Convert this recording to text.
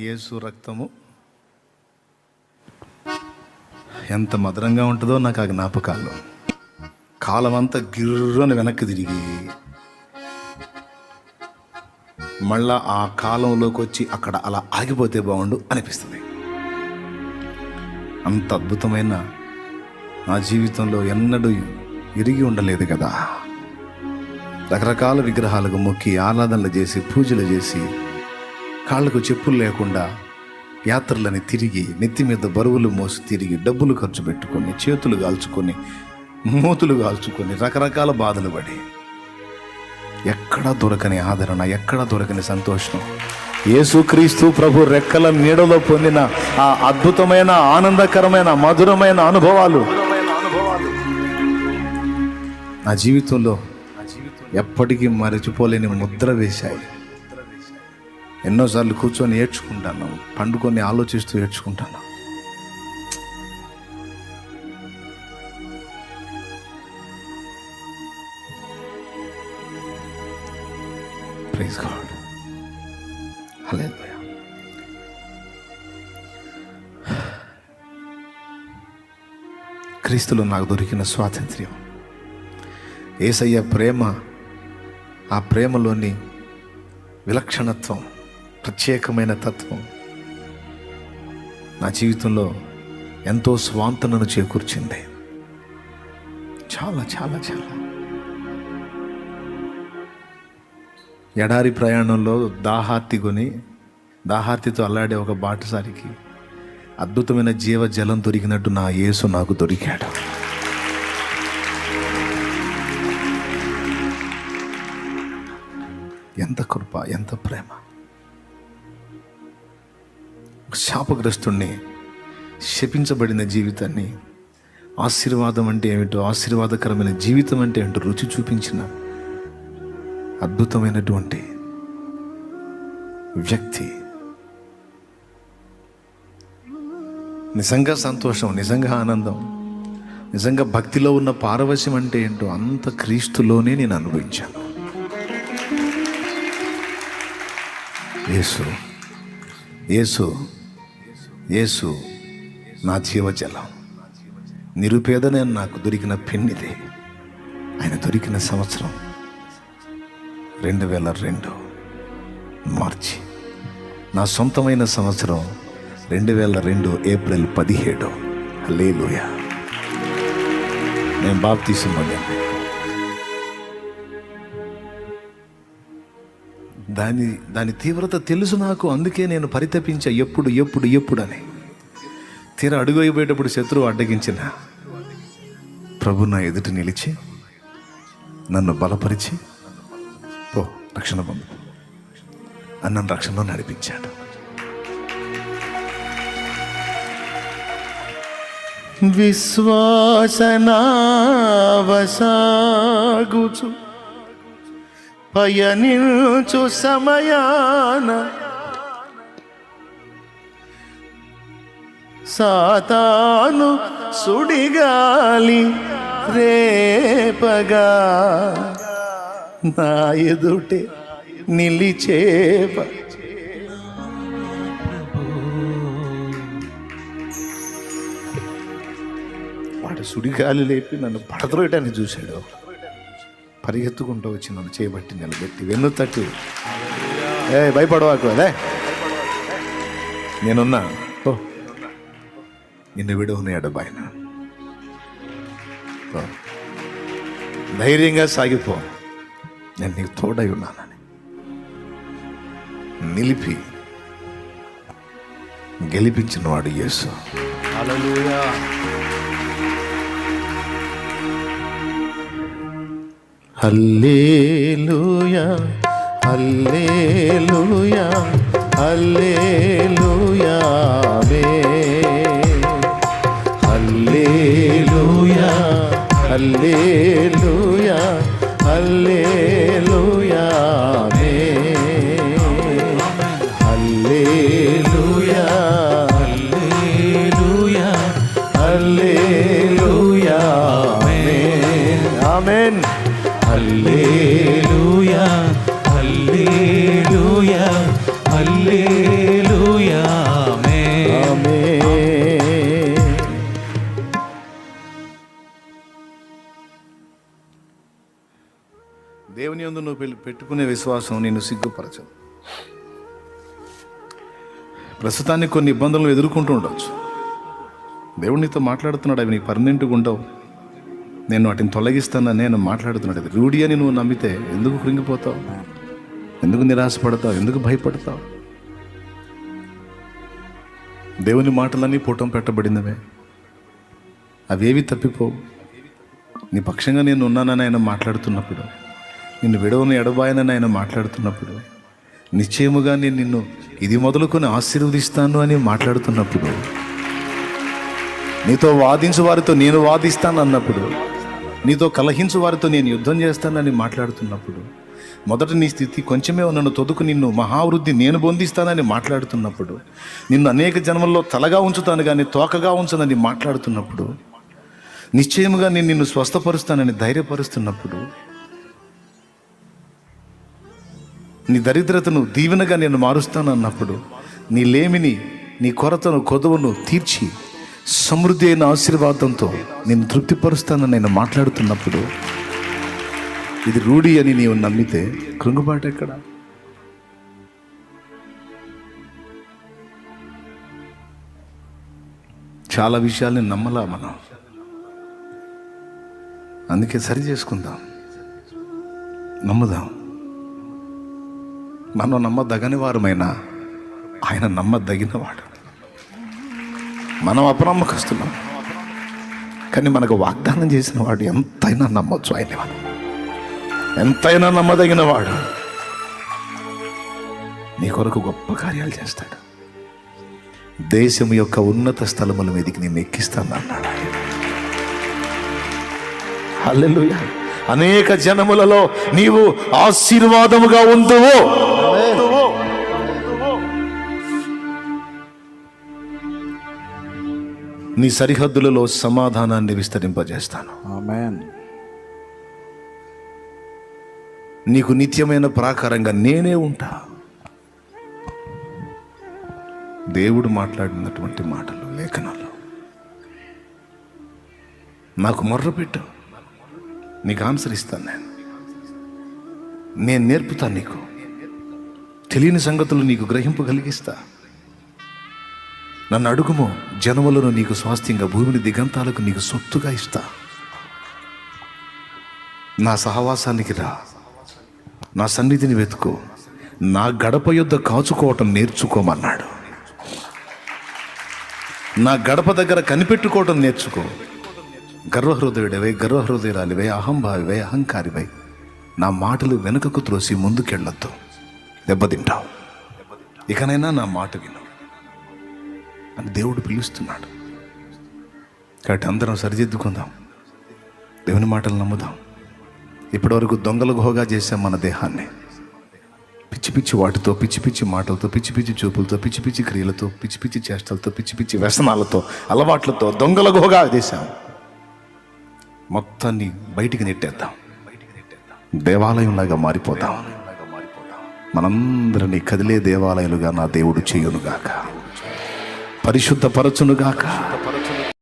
యేసు రక్తము. ఎంత మధురంగా ఉంటుందో నాకు ఆ జ్ఞాపకాలు. కాలం అంతా గిర్రని వెనక్కి తిరిగి మళ్ళా ఆ కాలంలోకి వచ్చి అక్కడ అలా ఆగిపోతే బాగుండు అనిపిస్తుంది. అంత అద్భుతమైన నా జీవితంలో ఎన్నడూ ఇరిగి ఉండలేదు కదా. రకరకాల విగ్రహాలకు మొక్కి ఆరాధనలు చేసి పూజలు చేసి కాళ్ళకు చెప్పులు లేకుండా యాత్రలని తిరిగి నెత్తి మీద బరువులు మోసి తిరిగి డబ్బులు ఖర్చు పెట్టుకొని చేతులు కాల్చుకొని మూతులు కాల్చుకొని రకరకాల బాధలు పడి ఎక్కడా దొరకని ఆదరణ ఎక్కడా దొరకని సంతోషం. యేసుక్రీస్తు ప్రభు రెక్కల నీడలో పొందిన ఆ అద్భుతమైన ఆనందకరమైన మధురమైన అనుభవాలు నా జీవితంలో ఎప్పటికీ మరచిపోలేని ముద్ర వేశాయి. ఎన్నోసార్లు కూర్చొని ఏడ్చుకుంటాను పండుకొని ఆలోచిస్తూ ఏడ్చుకుంటాను. ప్రైజ్ గాడ్ హల్లెలూయా క్రీస్తులో నాకు దొరికిన స్వాతంత్ర్యం. ఏసయ్య ప్రేమ ఆ ప్రేమలోని విలక్షణత్వం ప్రత్యేకమైన తత్వం. నా జీవితంలో ఎంతో స్వాంతనను చేకూర్చింది. చాలా చాలా చాలా. ఎడారి ప్రయాణంలో దాహార్తి కొని దాహార్తితో అల్లాడే ఒక బాటసారికి అద్భుతమైన జీవ జలం దొరికినట్టు నా యేసు నాకు దొరికాడు. ఎంత కృప ఎంత ప్రేమ. శాపగ్రస్తుణ్ణి శపించబడిన జీవితాన్ని ఆశీర్వాదం అంటే ఏమిటో ఆశీర్వాదకరమైన జీవితం అంటే ఏంటో రుచి చూపించిన అద్భుతమైనటువంటి వ్యక్తి. నిజంగా సంతోషం నిజంగా ఆనందం నిజంగా భక్తిలో ఉన్న పారవశ్యం అంటే ఏంటో అంత క్రీస్తులోనే నేను అనుభవించాను. యేసు యేసు యేసు నా జీవజలం. నిరుపేదనే నాకు దొరికిన పెన్నిదే. ఆయన దొరికిన సంవత్సరం రెండు వేల రెండు మార్చి. నా సొంతమైన సంవత్సరం రెండు వేల రెండు ఏప్రిల్ పదిహేడు. లేలుయా నేను బాప్తీసం పొందాను. దాని దాని తీవ్రత తెలుసు నాకు అందుకే నేను పరితపించా ఎప్పుడు ఎప్పుడు ఎప్పుడు అని. తీర అడుగు అయిపోయేటప్పుడు శత్రువు అడ్డగించిన. ప్రభు నా ఎదుట నిలిచి నన్ను బలపరిచి పో రక్షణ పొందు. అన్న రక్షణలో నడిపించాడు. విశ్వాసనావసాగుచు పయనించు సమయాన. సాతాను సుడిగాలి రేపగా. నా ఎదుటే నిలిచేప వాడు సుడిగాలి లేపి నన్ను పడద్రోయటానికి చూశాడు. పరిగెత్తుకుంటూ వచ్చి నన్ను చేయబట్టి నిలబెట్టి వెన్ను తట్టి. ఏ భయపడవాకు అదే నేనున్నా. ఓ నిన్ను విడవనాడు ఆయన ఓ. ధైర్యంగా సాగిపో. నేను నీకు తోడై ఉన్నానని. నిలిపి. గెలిపించిన వాడు Yesu hallelujah hallelujah hallelujah hallelujah hallelujah హల్లే పెట్టుకునే విశ్వాసం నేను సిగ్గుపరచదు. ప్రస్తుతానికి కొన్ని ఇబ్బందులను ఎదుర్కొంటూ ఉండవచ్చు దేవుడు నీతో మాట్లాడుతున్నాడు అవి నీ పర్మనెంట్గా ఉండవు. నేను వాటిని తొలగిస్తానని నేను మాట్లాడుతున్నాడు. అది రూఢి అని నువ్వు నమ్మితే ఎందుకు కృంగిపోతావు? ఎందుకు నిరాశపడతావు? ఎందుకు భయపడతావు? దేవుని మాటలన్నీ పూటం పెట్టబడినవే. అవేవి తప్పిపోవు. నీ పక్షంగా నేను ఉన్నానని ఆయన మాట్లాడుతున్నప్పుడు నిన్ను విడవని ఎడబాయనని ఆయన మాట్లాడుతున్నప్పుడు నిశ్చయముగా నేను నిన్ను ఇది మొదలుకొని ఆశీర్వదిస్తాను అని మాట్లాడుతున్నప్పుడు నీతో వాదించు వారితో నేను వాదిస్తాను అన్నప్పుడు నీతో కలహించు వారితో నేను యుద్ధం చేస్తానని మాట్లాడుతున్నప్పుడు మొదట నీ స్థితి కొంచెమే నన్ను తొదుకు నిన్ను మహావృద్ధి నేను పొందిస్తానని మాట్లాడుతున్నప్పుడు నిన్ను అనేక జన్మల్లో తలగా ఉంచుతాను కానీ తోకగా ఉంచనని మాట్లాడుతున్నప్పుడు నిశ్చయముగా నేను నిన్ను స్వస్థపరుస్తానని ధైర్యపరుస్తున్నప్పుడు నీ దరిద్రతను దీవెనగా నేను మారుస్తాను అన్నప్పుడు నీ లేమిని నీ కొరతను కొదవను తీర్చి సమృద్ధి అయిన ఆశీర్వాదంతో నేను తృప్తిపరుస్తానని నేను మాట్లాడుతున్నప్పుడు ఇది రూఢి అని నీవు నమ్మితే కృంగుబాటు ఎక్కడ? చాలా విషయాల్ని నమ్మలా మనం. అందుకే సరి చేసుకుందాం. నమ్ముదాం. మనం నమ్మదగని వారమైనా ఆయన నమ్మదగినవాడు. మనం అపనమ్మకస్తున్నాం కానీ మనకు వాగ్దానం చేసిన వాడు ఎంతైనా నమ్మొచ్చు ఆయన ఎంతైనా నమ్మదగిన వాడు నీ కొరకు గొప్ప కార్యాలు చేస్తాడు. దేశం యొక్క ఉన్నత స్థలముల మీదకి నేను ఎక్కిస్తాను అన్నాడు ఆయన. హల్లెలూయా. అనేక జనములలో నీవు ఆశీర్వాదముగా ఉందువు నీ సరిహద్దులలో సమాధానాన్ని విస్తరింపజేస్తాను. నీకు నిత్యమైన ప్రాకారంగా నేనే ఉంటా. దేవుడు మాట్లాడినటువంటి మాటలు లేఖనాలు నాకు మొర్ర పెట్టు నీకు ఆన్సర్ ఇస్తాను నేను. నేను నేర్పుతాను నీకు. తెలియని సంగతులు నీకు గ్రహింపు కలిగిస్తా నన్ను అడుగుము జనములను నీకు స్వాస్థ్యంగా భూమిని దిగంతాలకు నీకు సొత్తుగా ఇస్తా. నా సహవాసానికి రా. నా సన్నిధిని వెతుకో. నా గడప యుద్ధ కాచుకోవటం నేర్చుకోమన్నాడు. నా గడప దగ్గర కనిపెట్టుకోవటం నేర్చుకో. గర్వహృదయుడివై గర్వహృదయురాలివై అహంభావివై అహంకారివై. నా మాటలు వెనుకకు త్రోసి ముందుకెళ్ళొద్దు. దెబ్బతింటావు. ఇకనైనా నా మాట విను. అని దేవుడు పిలుస్తున్నాడు. కాబట్టి అందరం సరిదిద్దుకుందాం. దేవుని మాటలు నమ్ముదాం. ఇప్పటివరకు దొంగల గుహగా చేసాం మన దేహాన్ని. పిచ్చి పిచ్చి వాటితో పిచ్చి పిచ్చి మాటలతో పిచ్చి పిచ్చి చూపులతో పిచ్చి పిచ్చి క్రియలతో పిచ్చి పిచ్చి చేష్టలతో పిచ్చి పిచ్చి వ్యసనాలతో అలవాట్లతో దొంగల గుహగా చేశాం. మొత్తాన్ని బయటికి నెట్టేద్దాం. దేవాలయంలాగా మారిపోతాం మనందరినీ కదిలే దేవాలయాలుగా నా దేవుడు చేయునుగాక. పరిశుద్ధపరచునుగాక.